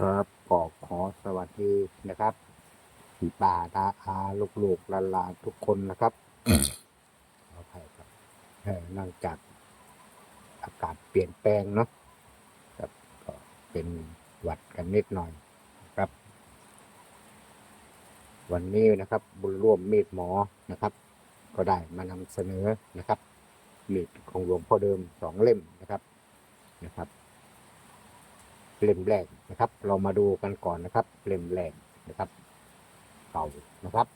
ครับก็ขอสวัสดีนะครับพี่ป่าตาอาลูกๆหลานๆทุกคนนะครับขออภัยครับเอ่อเนื่องจากอากาศเปลี่ยนแปลงเนาะครับก็เป็นหวัดกันนิดหน่อยครับ วันนี้นะครับบุญร่วมมีดหมอนะครับ ก็ได้มานำเสนอนะครับมีดของหลวงพ่อเดิมสองเล่มนะครับนะครับ เล่มแรกนะครับ เรามาดูกันก่อนนะครับ เล่มแรกนะครับ เก่านะครับ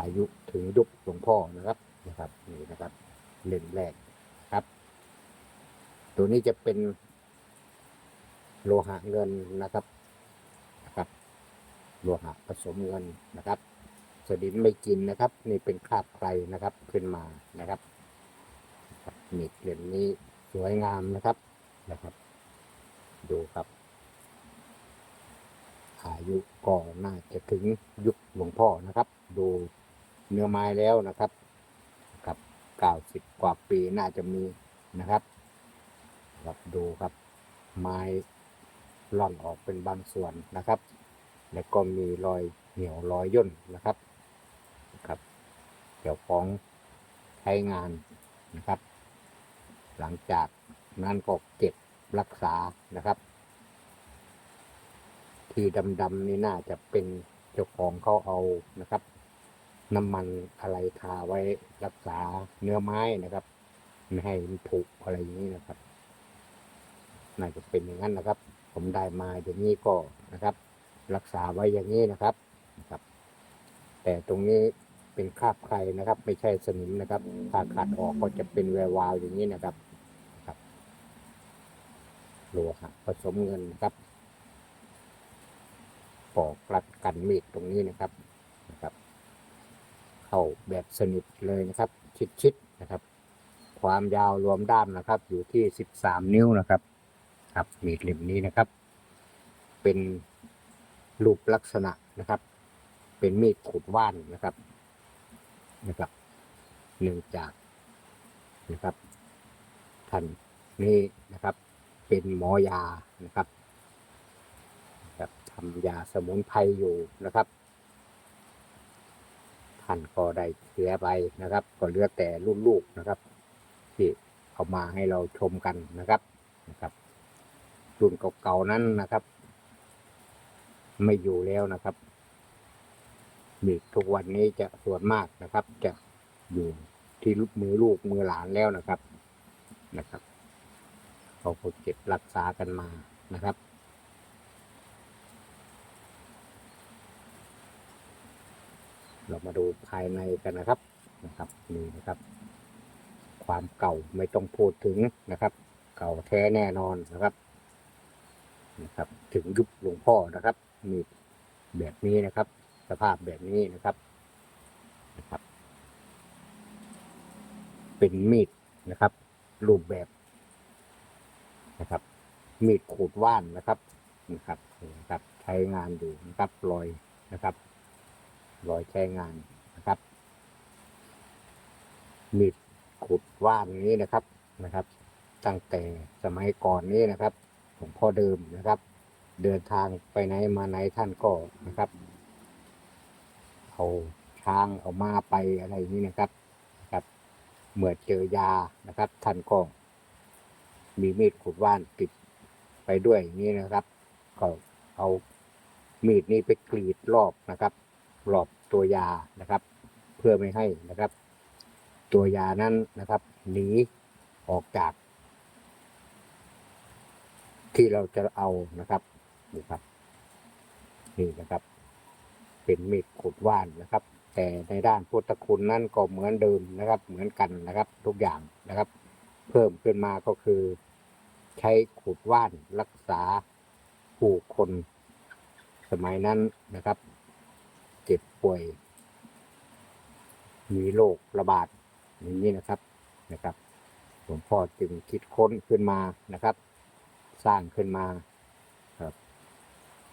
อายุถึงยุคหลวงพ่อนะครับนะครับนี่นะครับ เล่มแรกครับ ตัวนี้จะเป็นโลหะเงินนะครับนะครับ โลหะผสมเงินนะครับ สดินไม่กินนะครับ นี่เป็นคราบใครนะครับขึ้นมานะครับครับมีดเล่มนี้สวยงามนะครับนะครับ ดูครับ อายุก็น่าจะถึงยุคหลวงพ่อนะครับ ดูเนื้อไม้แล้วนะครับกับเก้าสิบกว่าปีน่าจะมีนะครับครับดูครับ ไม้ร่อนออกเป็นบางส่วนนะครับ แล้วก็มีรอยเหี่ยวรอยย่นนะครับครับเกี่ยวของใช้งานนะครับ หลังจากนั้นก็เก็บ รักษานะครับ ที่ดำๆนี่น่าจะเป็นเจ้าของเขาเอานะครับ น้ำมันอะไรทาไว้รักษาเนื้อไม้นะครับไม่ให้มันผุอะไรอย่างนี้นะครับ น่าจะเป็นอย่างนั้นนะครับ ผมได้มาอย่างนี้ก็นะครับ รักษาไว้อย่างนี้นะครับนะครับ แต่ตรงนี้เป็นคราบใครนะครับ ไม่ใช่สนิมนะครับ ถ้าขัดออกก็จะเป็นแวววาวอย่างนี้นะครับ โลหะผสมเงินนะครับปอกรัดกันมีดตรงนี้นะครับนะครับ เข้าแบบสนิทเลยนะครับ ชิดๆนะครับ ความยาวรวมด้ามนะครับ อยู่ที่สิบสามนิ้วนะครับ ครับมีดเล่มนี้นะครับ เป็นรูปลักษณะนะครับ เป็นมีดขุดว่านนะครับนะครับเนื่องจากนะครับท่านนี้นะครับ เป็นหมอยานะครับครับทำยาสมุนไพรอยู่นะครับท่านก็ได้เสียไปนะครับ ก็เหลือแต่รุ่นลูกนะครับ ที่เอามาให้เราชมกันนะครับนะครับรุ่นเก่าๆนั้นนะครับ ไม่อยู่แล้วนะครับมีทุกวันนี้จะส่วนมากนะครับ จะอยู่ที่ลูกมือลูกมือหลานแล้วนะครับนะครับ เขาก็เก็บรักษากันมานะครับ เรามาดูภายในกันนะครับนะครับนี่นะครับ ความเก่าไม่ต้องพูดถึงนะครับ เก่าแท้แน่นอนนะครับนะครับ ถึงยุคหลวงพ่อนะครับมีแบบนี้นะครับ สภาพแบบนี้นะครับนะครับ เป็นมีดนะครับ รูปแบบ นะครับ มีดขูดว่านนะครับนะครับนะครับ ใช้งานอยู่นะครับรอยนะครับรอยใช้งานนะครับ มีดขุดว่านนี้นะครับนะครับ ตั้งแต่สมัยก่อนนี้นะครับหลวงพ่อเดิมนะครับ เดินทางไปไหนมาไหนท่านก็นะครับเอาช้างเอามาไปอะไรอย่างนี้นะครับนะครับ เมื่อเจอยานะครับ ท่านก็ มีมีดขุดว่านติดไปด้วยอย่างนี้นะครับ ก็เอามีดนี้ไปกรีดรอบนะครับรอบตัวยานะครับ เพื่อไม่ให้นะครับ ตัวยานั้นนะครับหนีออกจาก ที่เราจะเอานะครับนี่ครับ นี่นะครับ เป็นมีดขุดว่านนะครับ แต่ในด้านพุทธคุณนั่นก็เหมือนเดิมนะครับ เหมือนกันนะครับ ทุกอย่างนะครับ เพิ่มขึ้นมาก็คือ ใช้ขุดว่านรักษาผู้คน สมัยนั้นนะครับ เจ็บป่วย มีโรคระบาดอย่างนี้นะครับนะครับหลวงพ่อจึงคิดค้นขึ้นมานะครับ สร้างขึ้นมาครับ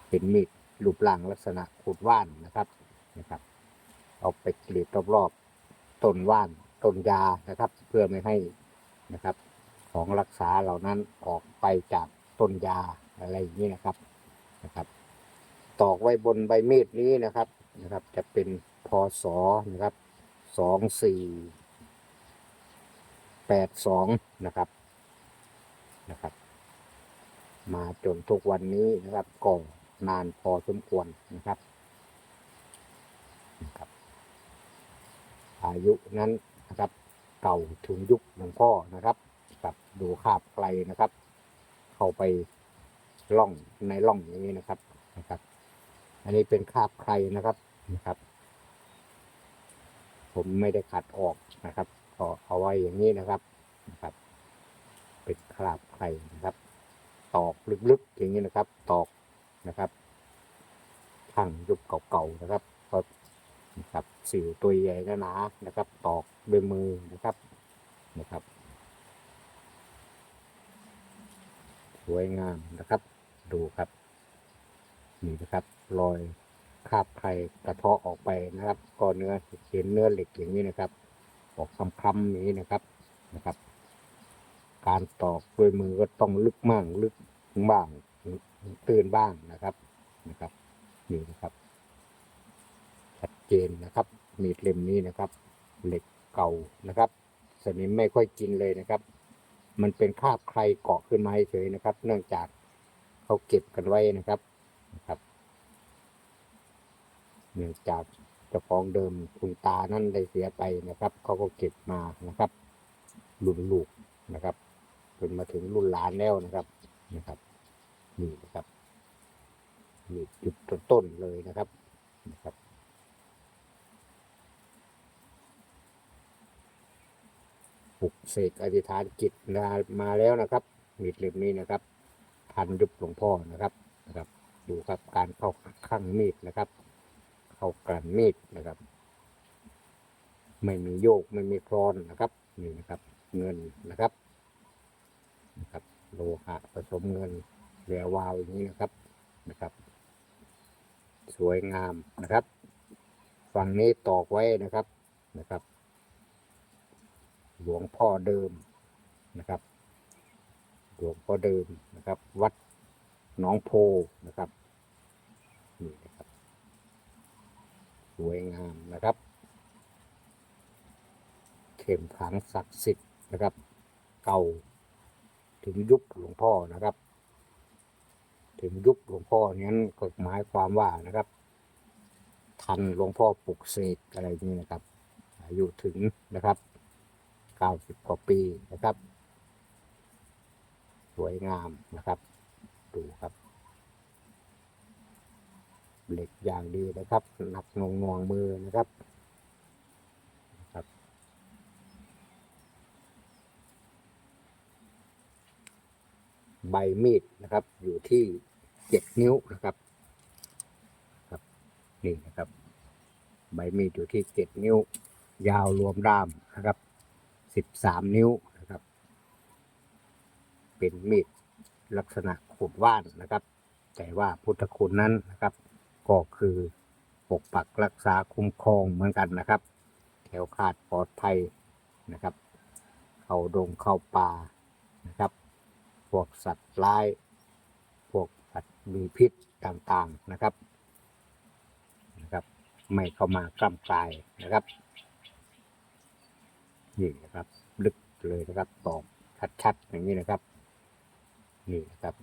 เป็นมีดรูปร่างลักษณะขูดว่านนะครับนะครับ เอาไปกรีดรอบๆต้นว่านต้นยานะครับ เพื่อไม่ให้ นะครับ ของรักษาเหล่านั้นออกไปจากต้นยาอะไรอย่างนี้นะครับนะครับ ตอกไว้บนใบมีดนี้นะครับนะครับ จะเป็นพศนะครับสองสี่แปดสองนะครับนะครับ มาจนทุกวันนี้นะครับก็นานพอสมควรนะครับนะครับ อายุนั้น เก่าถึงยุคหลวงพ่อนะครับกับดูคาบไกลนะครับ เข้าไปล่องในล่องอย่างนี้นะครับนะครับ อันนี้เป็นคาบใครนะครับนะครับ ผมไม่ได้ขัดออกนะครับก็เอาไว้อย่างนี้นะครับนะครับ เป็นคราบใครนะครับ ตอกลึกๆอย่างนี้นะครับ ตอกนะครับทั้งยุคเก่าๆนะครับก็ นะครับสิวตัวใหญ่หนานะครับ ตอกด้วยมือนะครับนะครับสวยงามนะครับ ดูครับนี่นะครับรอยคาบไข่กระเทาะออกไปนะครับก็เนื้อเห็นเนื้อเหล็กอย่างนี้นะครับ ออกคำๆอย่างนี้นะครับนะครับ การตอกด้วยมือก็ต้องลึกมั่งลึกบ้างตื่นบ้างนะครับนะครับนี่นะครับ เจนนะครับ มีดเล่มนี้นะครับ เหล็กเก่านะครับ สนิมไม่ค่อยกินเลยนะครับ มันเป็นคราบใครเกาะขึ้นมาเฉยนะครับ เนื่องจากเขาเก็บกันไว้นะครับนะครับ เนื่องจากเจ้าของเดิมคุณตานั่นได้เสียไปนะครับ เขาก็เก็บมานะครับรุ่นลูกนะครับจนมาถึงรุ่นหลานแล้วนะครับนะครับนี่นะครับนี่จุดต้นเลยนะครับ ปลุก เสกอธิษฐานจิตมามาแล้วนะครับมีดเล่มนี้นะครับทันยุบหลวงพ่อนะครับนะครับ ดูครับการเข้าข้างมีดนะครับ เข้ากลั่นมีดนะครับ ไม่มีโยกไม่มีคลอนนะครับนี่นะครับเงินนะครับนะครับโลหะผสมเงินแวววาวอย่างนี้นะครับนะครับ สวยงามนะครับ ฝั่งนี้ตอกไว้นะครับนะครับ หลวงพ่อเดิมนะครับ หลวงพ่อเดิมนะครับ วัดหนองโพนะครับนี่นะครับสวยงามนะครับ เข็มขังศักดิ์สิทธิ์นะครับ เก่าถึงยุคหลวงพ่อนะครับ ถึงยุคหลวงพ่อนั้นก็หมายความว่านะครับ ทันหลวงพ่อปลุกเสกอะไรนี้นะครับ อายุถึงนะครับ เก้าสิบกว่าปีนะครับ สวยงามนะครับ ดูครับ เหล็กอย่างดีนะครับ หนักหนวงวงมือนะครับนะครับใบมีดนะครับ อยู่ที่เจ็ดนิ้วนะครับ ครับนี่นะครับ ใบมีดอยู่ที่เจ็ดนิ้ว ยาวรวมด้ามนะครับ สิบสามนิ้วนะครับ เป็นมีดลักษณะขูดว่านนะครับ แต่ว่าพุทธคุณนั้นนะครับ ก็คือปกปักรักษาคุ้มครองเหมือนกันนะครับแถวขาดปลอดภัยนะครับ เข้าดงเข้าป่านะครับ พวกสัตว์ร้าย พวกสัตว์มีพิษต่างๆนะครับนะครับ ไม่เข้ามากล้ำกลายนะครับ นี่นะครับ ลึกเลยนะครับตอกชัดๆอย่างนี้นะครับ นี่นะครับ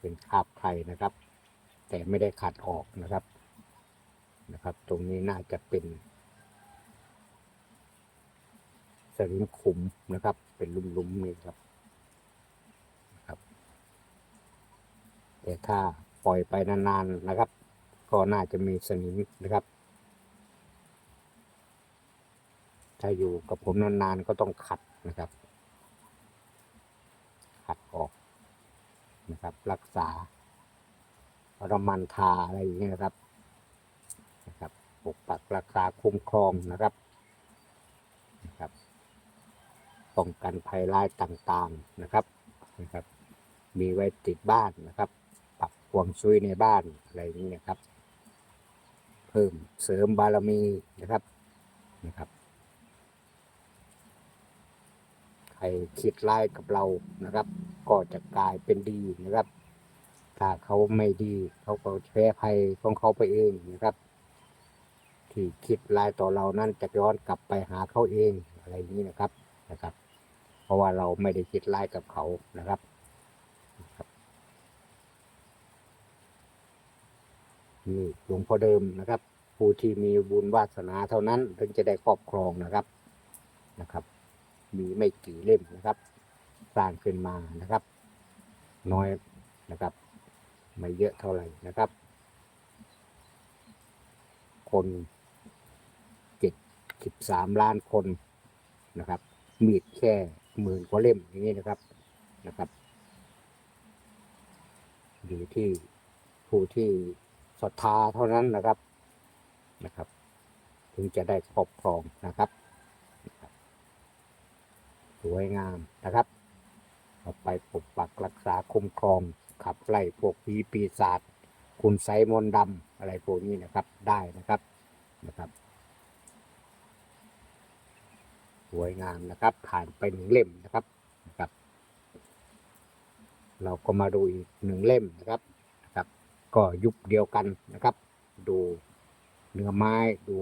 เป็นคาบไทยนะครับ แต่ไม่ได้ขัดออกนะครับนะครับ ตรงนี้น่าจะเป็นสลิมขุมนะครับ เป็นลุ่มๆนี่ครับนะครับ แต่ถ้าปล่อยไปนานๆนะครับ ก็น่าจะมีสนิมนะครับ ถ้าอยู่กับผมนานๆก็ต้องขัดนะครับ ขัดออกนะครับ รักษาระมันทาอะไรอย่างเงี้ยนะครับนะครับปกปักรักษาคุ้มครองนะครับนะครับป้องกันภัยร้ายต่างๆนะครับนะครับ มีไว้ติดบ้านนะครับ ปรับควงซุยในบ้านอะไรอย่างนี้นะครับ เพิ่มเสริมบารมีนะครับนะครับ ใครคิดร้ายกับเรานะครับ ก็จะกลายเป็นดีนะครับ ถ้าเขาไม่ดีเขาก็แพ้ภัยของเขาไปเองนะครับ ที่คิดลายต่อเรานั้นจะย้อนกลับไปหาเขาเองอะไรนี้นะครับนะครับ เพราะว่าเราไม่ได้คิดลายกับเขานะครับนี่หลวงพ่อเดิมนะครับ ผู้ที่มีบุญวาสนาเท่านั้นถึงจะได้ครอบครองนะครับนะครับ มีไม่กี่เล่มนะครับ สร้างขึ้นมานะครับ น้อยนะครับ ไม่เยอะเท่าไหร่นะครับ คนเจ็ดสิบสามล้านคนนะครับ มีดแค่หมื่นกว่าเล่มอย่างนี้นะครับนะครับอยู่ที่ผู้ที่ศรัทธาเท่านั้นนะครับนะครับ ถึงจะได้ครอบครองนะครับ สวยงามนะครับเอาไปปกปักรักษาคุ้มครอง ขับไล่พวกผีปีศาจคุณไสมนดำอะไรพวกนี้นะครับได้นะครับนะครับ สวยงามนะครับผ่านไปหนึ่งเล่มนะครับนะครับ เราก็มาดูอีกหนึ่งเล่มนะครับนะครับ ก็ยุคเดียวกันนะครับ ดูเนื้อไม้ดู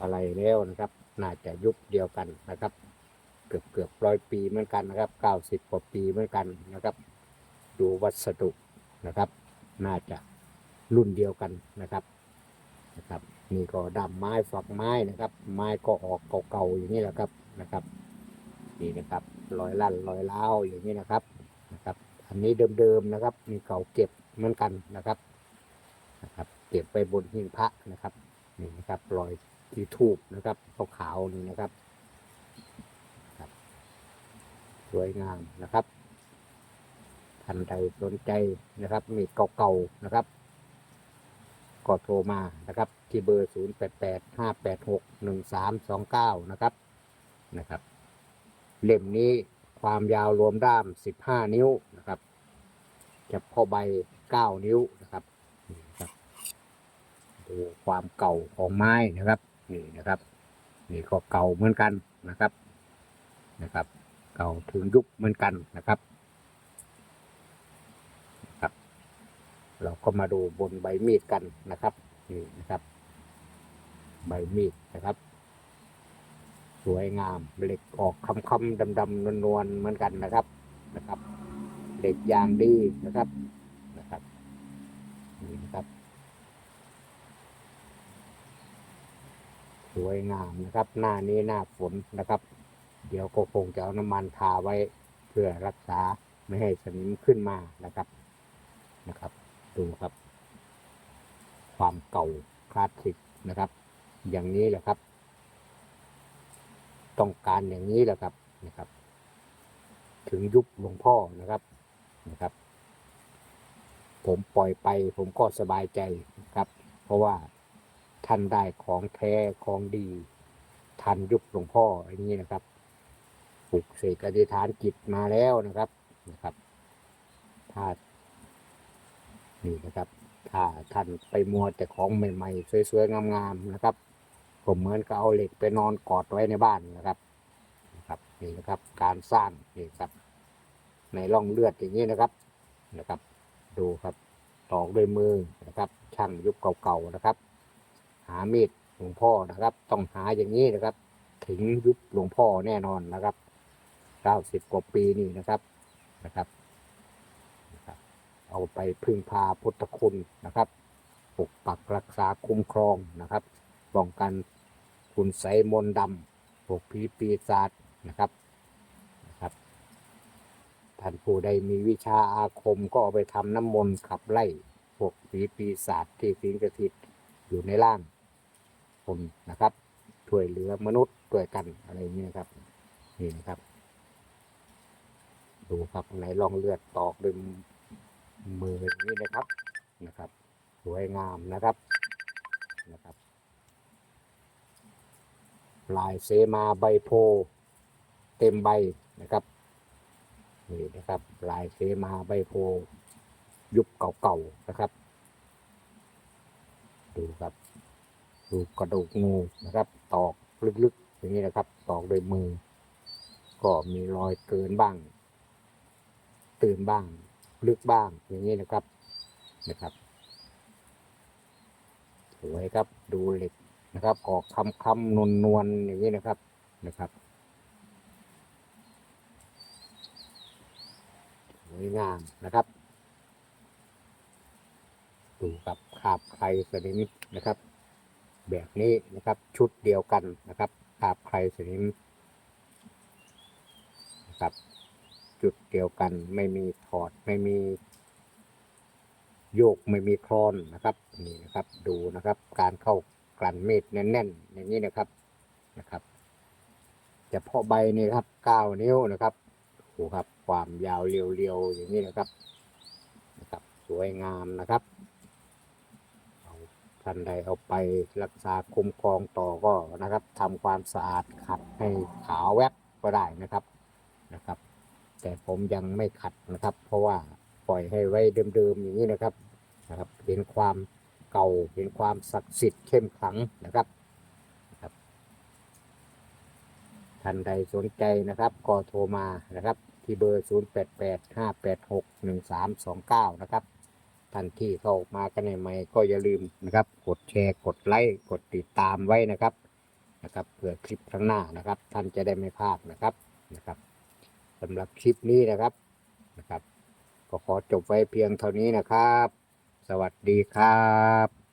อะไรแล้วนะครับ น่าจะยุคเดียวกันนะครับ เกือบเกือบร้อยปีเหมือนกันนะครับเก้าสิบกว่าปีเหมือนกันนะครับ ดูวัสดุนะครับ น่าจะรุ่นเดียวกันนะครับนะครับนี่ก็ดำไม้ฝักไม้นะครับ ไม้ก็ออกเก่าๆอย่างนี้แหละครับนะครับ นี่นะครับรอยลั่นรอยเล้าอย่างนี้นะครับนะครับ อันนี้เดิมๆนะครับ มีเก่าเก็บเหมือนกันนะครับนะครับ เก็บไปบนหิ้งพระนะครับนี่นะครับรอย ที่ทูบนะครับขาวๆนี่นะครับครับ สวยงามนะครับท่านใดสนใจนะครับ มีเก่าๆนะครับ ก็โทรมานะครับ ที่เบอร์ 0 8 8 5 8 6 1 3 2 9 นะครับนะครับ เล่มนี้ความยาวรวมด้าม 15 นิ้วนะครับเฉพาะใบ 9 นิ้วนะครับนี่นะครับดูความเก่าของไม้นะครับ นี่นะครับ นี่ก็เก่าเหมือนกันนะครับนะครับ เก่าถึงยุคเหมือนกันนะครับครับ เราก็มาดูบนใบมีดกันนะครับนี่นะครับ ใบมีดนะครับสวยงามเหล็กออกคำๆดำๆนวลๆเหมือนกันนะครับนะครับ เหล็กยางดีนะครับนะครับนี่นะครับ สวยงามนะครับ หน้านี้หน้าฝนนะครับ เดี๋ยวก็คงจะเอาน้ำมันทาไว้เพื่อรักษาไม่ให้สนิมขึ้นมานะครับนะครับ ดูครับ ความเก่าคลาสสิกนะครับ อย่างนี้แหละครับ ต้องการอย่างนี้แหละครับนะครับ ถึงยุคหลวงพ่อนะครับนะครับ ผมปล่อยไปผมก็สบายใจครับ เพราะว่า ท่านได้ของแท้ของดีทันยุคหลวงพ่ออย่างนี้นะครับปลุกเสกอธิษฐานจิตมาแล้วนะครับนะครับถ้านี่นะครับ ถ้าท่านไปมัวแต่ของใหม่ๆสวยๆงามๆนะครับ ผมเหมือนกับเอาเหล็กไปนอนกอดไว้ในบ้านนะครับนะครับนี่นะครับ การสร้างนี่ครับ ในร่องเลือดอย่างนี้นะครับนะครับ ดูครับตอกด้วยมือนะครับ ช่างยุคเก่าๆนะครับ หามีดหลวงพ่อนะครับ ต้องหาอย่างนี้นะครับ ถึงยุคหลวงพ่อแน่นอนนะครับเก้าสิบกว่าปีนี่นะครับนะครับนะครับ เอาไปพึ่งพาพุทธคุณนะครับปกปักรักษาคุ้มครองนะครับป้องกันคุณไสมนดำพวกผีปีศาจนะครับนะครับ ท่านผู้ใดมีวิชาอาคมก็เอาไปทำน้ำมนต์ขับไล่พวกผีปีศาจที่สิงสถิตอยู่ในร่าง คนนะครับช่วยเหลือมนุษย์ด้วยกันอะไรอย่างนี้นะครับ นี่นะครับ ดูครับในร่องเลือดตอกด้วยมืออย่างนี้นะครับนะครับ สวยงามนะครับนะครับลายเสมาใบโพ เต็มใบนะครับนี่นะครับ ลายเสมาใบโพ ยุคเก่าๆนะครับ ดูครับูกระดูกงูนะครับ ตอกลึกๆอย่างนี้นะครับ ตอกโดวยมือ ก็มีรอยเกินบ้าง ตื่นบ้าง ลึกบ้างอย่างนี้นะครับนะครับสวยครับดูเหล็กนะครับออกคำคำนวลนวลอย่างนี้นะครับนะครับสวยงามนะครับดูกับคาบไครสนิมนะครับ แบบนี้นะครับ ชุดเดียวกันนะครับคาบไครสนิมนะครับ จุดเดียวกันไม่มีถอดไม่มี โยกไม่มีคลอนนะครับนี่นะครับดูนะครับ การเข้ากลั่นเม็ดแน่นๆ อย่างนี้นะครับนะครับเฉพาะใบนี่ครับเก้านิ้วนะครับโอ้ครับ ความยาวเรียวๆอย่างนี้นะครับนะครับ สวยงามนะครับ ท่านใดเอาไปรักษาคุ้มครองต่อก็นะครับทำความสะอาดขัดให้ขาวแวบก็ได้นะครับนะครับ แต่ผมยังไม่ขัดนะครับ เพราะว่าปล่อยให้ไว้เดิมๆอย่างนี้นะครับนะครับเห็นความเก่าเห็นความศักดิ์สิทธิ์เข้มขลังนะครับนะครับท่านใดสนใจนะครับก็โทรมานะครับที่เบอร์ 0 8 8 5 8 6 1 3 2 9 นะครับ ท่านที่เข้ามากันใหม่ก็อย่าลืมนะครับ กดแชร์กดไลค์กดติดตามไว้นะครับนะครับเผื่อคลิปข้างหน้านะครับ ท่านจะได้ไม่พลาดนะครับนะครับสำหรับคลิปนี้นะครับนะครับ ก็ขอจบไว้เพียงเท่านี้นะครับ สวัสดีครับ